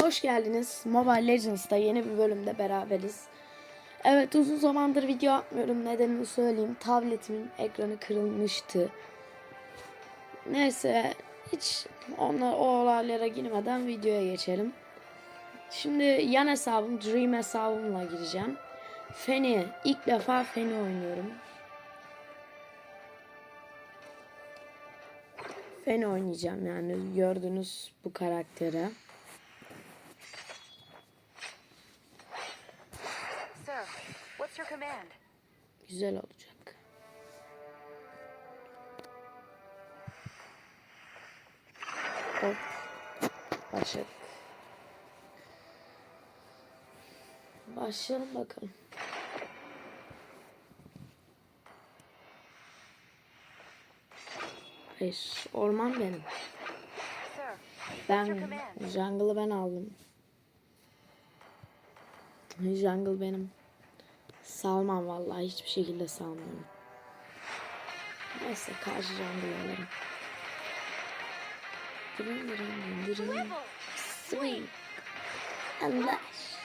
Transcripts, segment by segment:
Hoş geldiniz. Mobile Legends'ta yeni bir bölümde beraberiz. Evet uzun zamandır video atmıyorum. Nedenini söyleyeyim. Tabletimin ekranı kırılmıştı. Neyse hiç onlar o olaylara girmeden videoya geçelim. Şimdi yan hesabım Dream hesabımla gireceğim. Feni ilk defa Feni oynuyorum. Feni oynayacağım yani gördünüz bu karaktere. Güzel olacak. Hop. Başladık. Başlayalım bakalım. Hayır, orman benim. Ben jungle'ı ben aldım. Jungle benim. Salmam vallahi hiçbir şekilde salmıyorum. Neyse karşı jungle alırım. Dırın dırın dırın. Swing. And dash.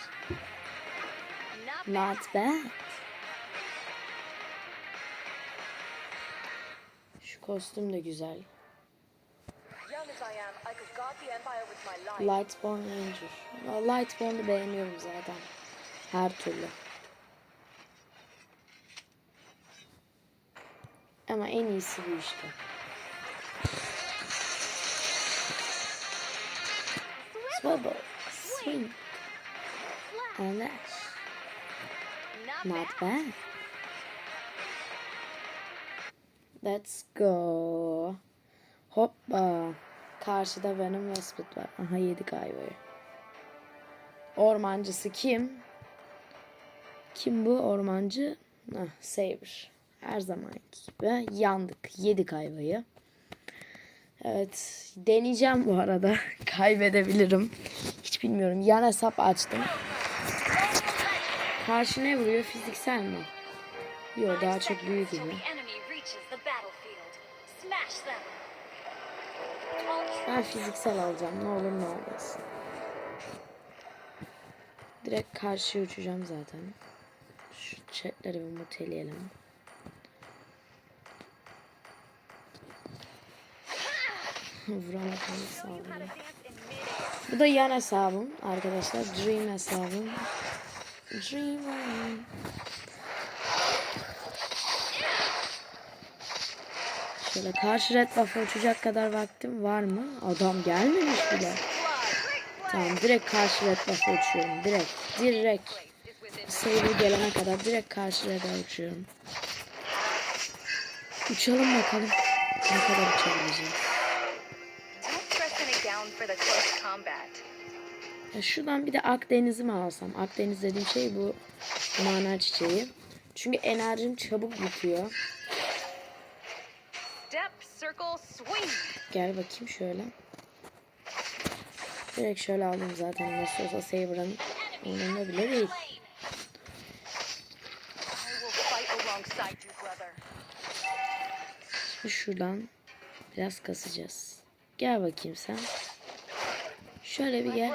not bad. Şu kostüm de güzel. Lightborn Ranger. Lightborn'u beğeniyorum zaten. Her türlü. Ama en iyisi bu işte. Swivel, swing, and dash. Not, bad. Let's go. Hoppa. Karşıda Venom ve var. Aha yedik ayvayı. Ormancısı kim? Kim bu ormancı? Ah, Saber. Her zamanki gibi yandık. Yedik ayvayı. Evet. Deneyeceğim bu arada. Kaybedebilirim. Hiç bilmiyorum. Yan hesap açtım. Karşı ne vuruyor? Fiziksel mi? Yok daha çok büyük gibi. Ben fiziksel alacağım. Ne olur ne olmaz. Direkt karşıya uçacağım zaten. Şu chatleri bir muteleyelim. Bu da yan hesabım arkadaşlar. Dream hesabım. Dream. Şöyle karşı red buff'a uçacak kadar vaktim var mı? Adam gelmemiş bile. Tamam direkt karşı red buff'a uçuyorum. Direkt. Direkt. Saber gelene kadar direkt karşı red'e uçuyorum. Uçalım bakalım. Ne kadar uçabileceğiz. Ya şuradan bir de Akdeniz'i mi alsam? Akdeniz dediğim şey bu mana çiçeği. Çünkü enerjim çabuk bitiyor. Step, circle, swing. Gel bakayım şöyle. Direkt şöyle aldım zaten. Nasıl olsa Saber'ın umurunda bile değil. Şimdi şuradan biraz kasacağız. Gel bakayım sen. Şöyle bir gel.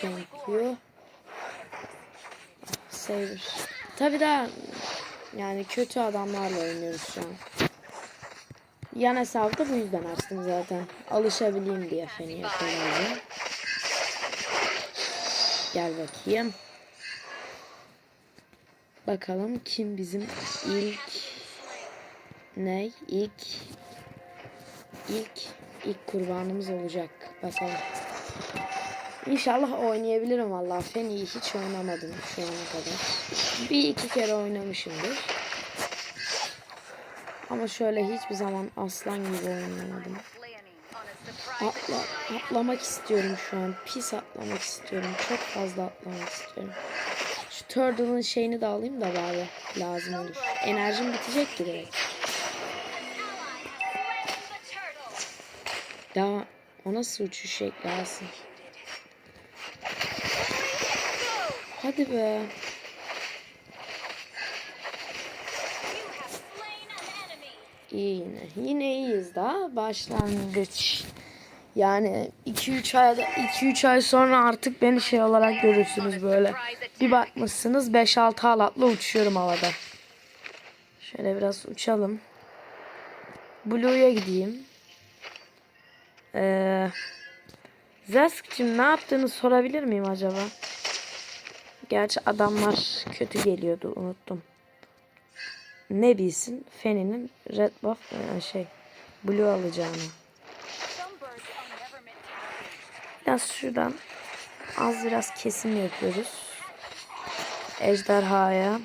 Thank you. Saber. Tabi daha yani kötü adamlarla oynuyoruz şu an. Yan hesabı da bu yüzden açtım zaten. Alışabileyim diye feni yapıyorum. Gel bakayım. Bakalım kim bizim ilk ne ilk ilk ilk kurbanımız olacak. Bakalım. İnşallah oynayabilirim valla. Feni'yi hiç oynamadım şu ana kadar. Bir iki kere oynamışımdır. Ama şöyle hiçbir zaman aslan gibi oynamadım. Atla, atlamak istiyorum şu an. Pis atlamak istiyorum. Çok fazla atlamak istiyorum. Şu Turtle'ın şeyini de alayım da bari lazım olur. Enerjim bitecek ki direkt. Daha o nasıl uçuş şekli alsın. Hadi be. İyi yine. Yine iyiyiz daha. Başlangıç. Yani 2-3 ayda 2-3 ay sonra artık beni şey olarak görürsünüz böyle. Bir bakmışsınız 5-6 halatla uçuyorum havada. Şöyle biraz uçalım. Blue'ya gideyim. Ee, Zesk'cim ne yaptığını sorabilir miyim acaba? Gerçi adamlar kötü geliyordu unuttum. Ne bilsin Feni'nin red buff e, şey blue alacağını. Biraz şuradan az biraz kesim yapıyoruz. Ejderhaya.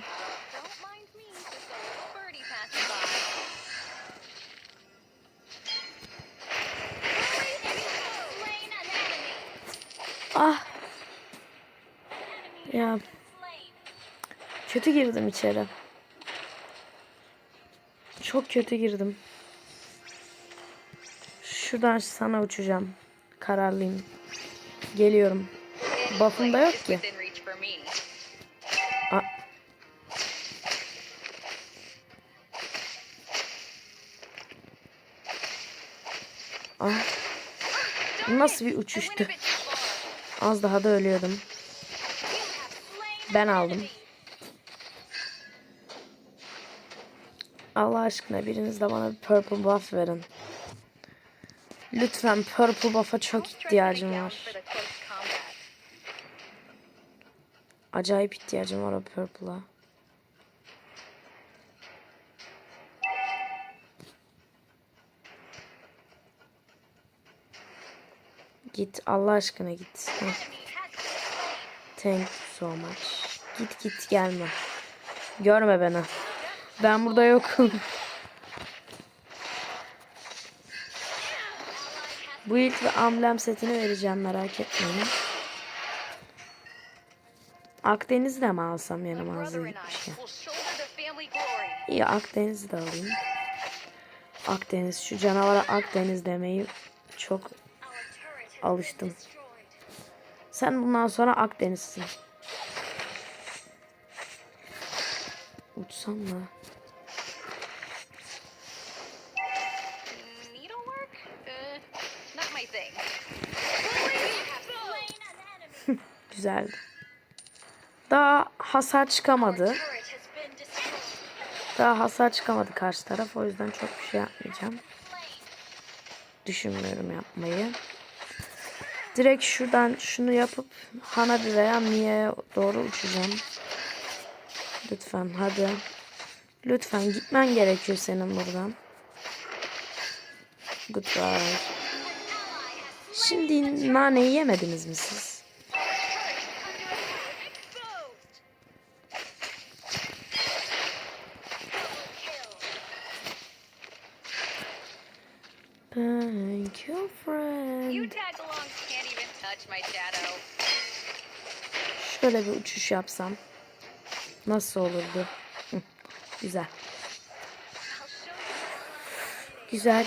Ah ya kötü girdim içeri. Çok kötü girdim. Şuradan sana uçacağım. Kararlıyım. Geliyorum. Buff'um da yok ki. Ah. Nasıl bir uçuştu? Az daha da ölüyordum. Ben aldım. Allah aşkına biriniz de bana bir purple buff verin. Lütfen purple buff'a çok ihtiyacım var. Acayip ihtiyacım var o purple'a. Git Allah aşkına git. Thank you so much. Git git gelme. Görme beni. Ben burada yokum. Bu ilk ve amblem setini vereceğim merak etmeyin. Akdeniz'i de mi alsam yanıma hazır gitmişken? İyi Akdeniz'i de alayım. Akdeniz şu canavara Akdeniz demeyi çok alıştım. Sen bundan sonra Akdeniz'sin. Uçsam mı? Uh, enemy. Güzeldi. Daha hasar çıkamadı. Daha hasar çıkamadı karşı taraf. O yüzden çok bir şey yapmayacağım. Düşünmüyorum yapmayı. Direkt şuradan şunu yapıp Hanabi veya Mia'ya doğru uçacağım. Lütfen hadi. Lütfen gitmen gerekiyor senin buradan. Goodbye. Şimdi naneyi yemediniz mi siz? Thank you You friend. tag along Şöyle bir uçuş yapsam. Nasıl olurdu? Güzel. Güzel.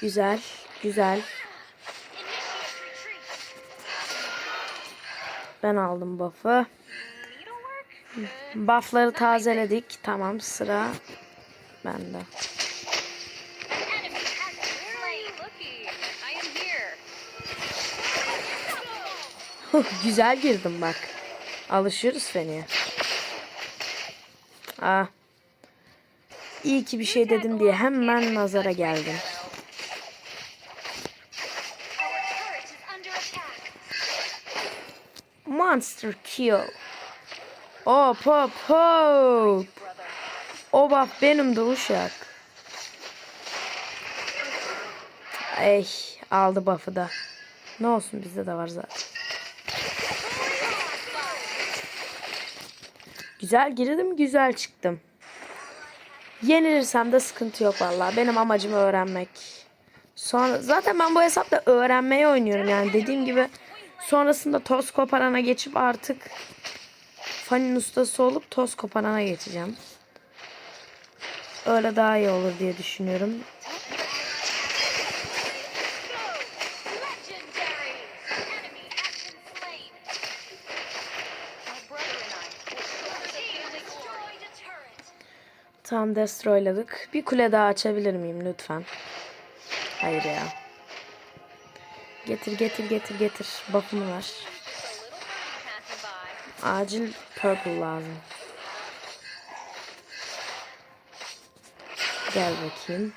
Güzel. Güzel. Ben aldım buff'ı. Buff'ları tazeledik. Tamam sıra bende. Güzel girdim bak. Alışıyoruz Feni'ye. Ah. İyi ki bir şey dedim diye hemen nazara geldim. Monster kill. Hop hop hop. O buff benim de uşak. Ey aldı buff'ı da. Ne olsun bizde de var zaten. Güzel girdim güzel çıktım. Yenilirsem de sıkıntı yok vallahi. Benim amacım öğrenmek. Sonra zaten ben bu hesapta öğrenmeye oynuyorum yani dediğim gibi sonrasında toz koparana geçip artık Fanny'nin ustası olup toz koparana geçeceğim. Öyle daha iyi olur diye düşünüyorum. Tam destroyladık. Bir kule daha açabilir miyim lütfen? Hayır ya. Getir getir getir getir. Passing by. Acil purple lazım. Gel bakayım.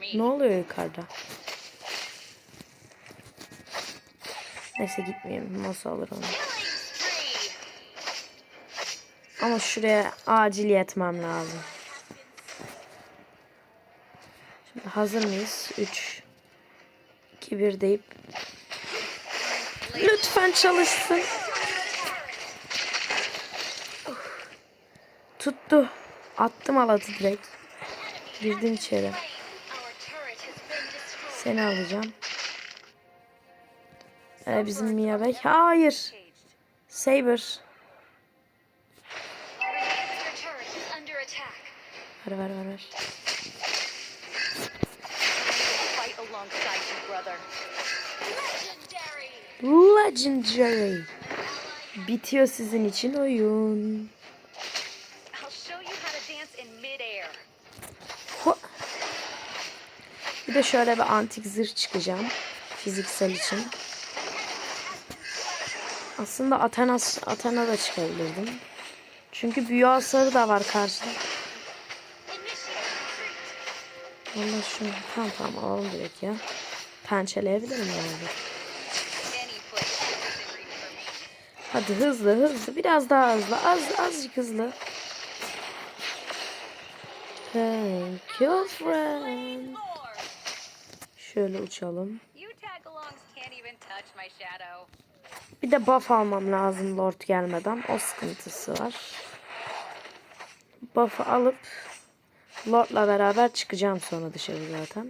Me. Ne oluyor yukarıda? Neyse gitmeyeyim. Masa alır onu. Ama şuraya acil yetmem lazım. Şimdi hazır mıyız? 3 2 1 deyip Lütfen çalışsın. Tuttu. Attım alatı direkt. Girdim içeri. Seni alacağım. Ee, bizim Mia Bey. Hayır. Saber. Ver ver ver ver. Fight alongside you, brother. Legendary. Legendary. Bitiyor sizin için oyun. Bir de şöyle bir antik zırh çıkacağım. Fiziksel için. Aslında Athena, Athena da çıkabilirdim. Çünkü büyü hasarı da var karşıda. Valla şunu tamam tamam alalım direkt ya. Pençeleyebilirim yani. Hadi hızlı hızlı biraz daha hızlı az azıcık hızlı. Thank you friend. Şöyle uçalım. Bir de buff almam lazım Lord gelmeden. O sıkıntısı var. Buff'ı alıp Lord'la beraber çıkacağım sonra dışarı zaten.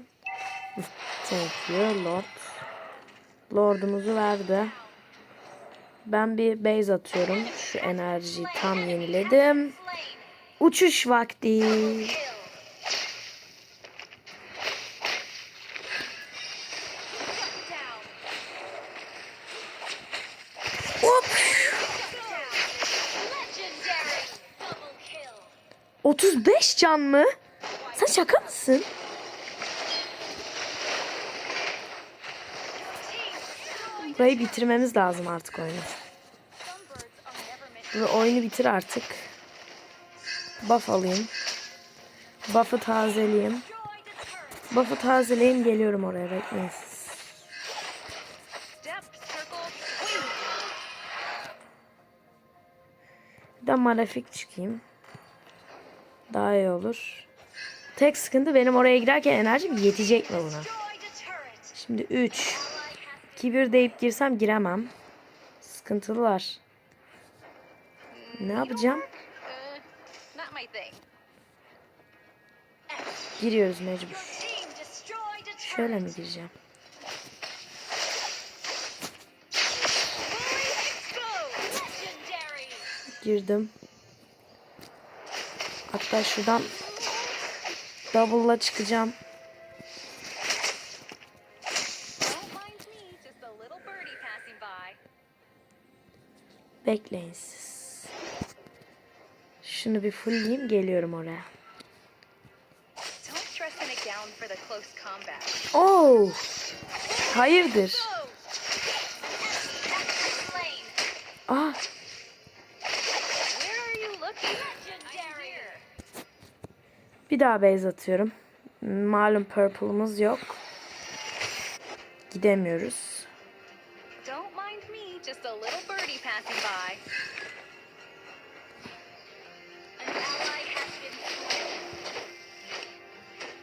Thank you Lord. Lord'umuzu verdi. Ben bir base atıyorum. Şu enerjiyi tam yeniledim. Uçuş vakti. Hop. Legendary. Double kill. 35 can mı? Sen şaka mısın? Burayı bitirmemiz lazım artık oyunu. Ve oyunu bitir artık. Buff alayım. Buff'ı tazeleyeyim. Buff'ı tazeleyeyim geliyorum oraya bekleyin siz. Bir de malefik çıkayım. Daha iyi olur. Tek sıkıntı benim oraya girerken enerjim yetecek mi buna? Şimdi 3, 2, 1 deyip girsem giremem. Sıkıntılılar. Ne yapacağım? Giriyoruz mecbur. Şöyle mi gireceğim? Girdim. Hatta şuradan passing by. Bekleyin siz. Şunu bir fullleyeyim geliyorum oraya. Oh! Hayırdır? Ah! Where are you looking? Legendary. Bir daha base atıyorum. Malum purple'ımız yok. Gidemiyoruz.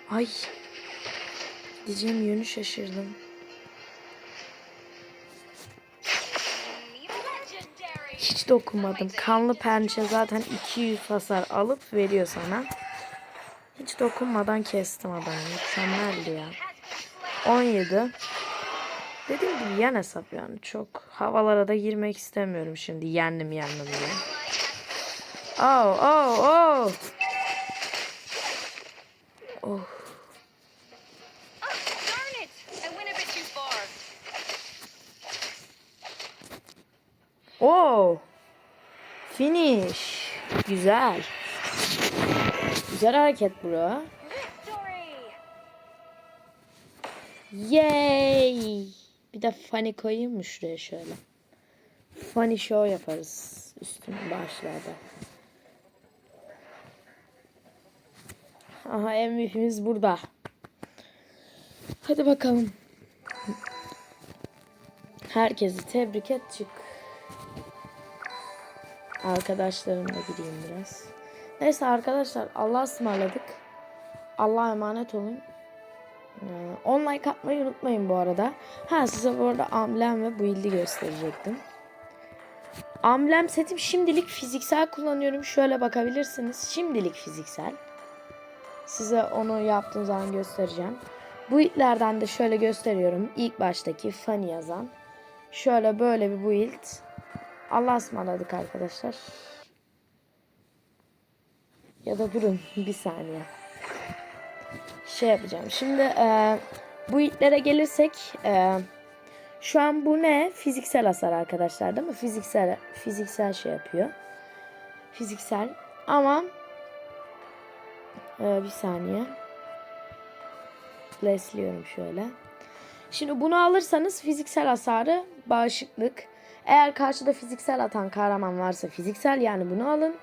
Ay! Gideceğim yönü şaşırdım. Hiç dokunmadım. Kanlı pençe zaten 200 hasar alıp veriyor sana. Hiç dokunmadan kestim adamı. Mükemmeldi ya. Has been slain. 17. Dediğim gibi yan hesap yani çok havalara da girmek istemiyorum şimdi yendim yendim diye. Oh oh oh. Oh. Oh. Finish. Güzel. Güzel hareket bro. Yay! Bir de funny koyayım mı şuraya şöyle? Funny show yaparız üstün başlarda. Aha MVP'miz burada. Hadi bakalım. Herkesi tebrik et çık. Arkadaşlarımla gideyim biraz. Neyse arkadaşlar Allah'a ısmarladık. Allah'a emanet olun. Ee, on like atmayı unutmayın bu arada. Ha size bu arada amblem ve build'i gösterecektim. Amblem setim şimdilik fiziksel kullanıyorum. Şöyle bakabilirsiniz. Şimdilik fiziksel. Size onu yaptığım zaman göstereceğim. Bu itlerden de şöyle gösteriyorum. İlk baştaki funny yazan. Şöyle böyle bir build. Allah'a ısmarladık arkadaşlar. Ya da durun bir saniye. Şey yapacağım. Şimdi e, bu itlere gelirsek e, şu an bu ne? Fiziksel hasar arkadaşlar değil mi? Fiziksel fiziksel şey yapıyor. Fiziksel ama e, bir saniye. Lesliyorum şöyle. Şimdi bunu alırsanız fiziksel hasarı bağışıklık. Eğer karşıda fiziksel atan kahraman varsa fiziksel yani bunu alın.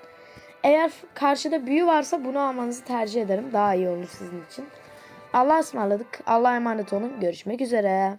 Eğer karşıda büyü varsa bunu almanızı tercih ederim. Daha iyi olur sizin için. Allah'a ısmarladık. Allah'a emanet olun. Görüşmek üzere.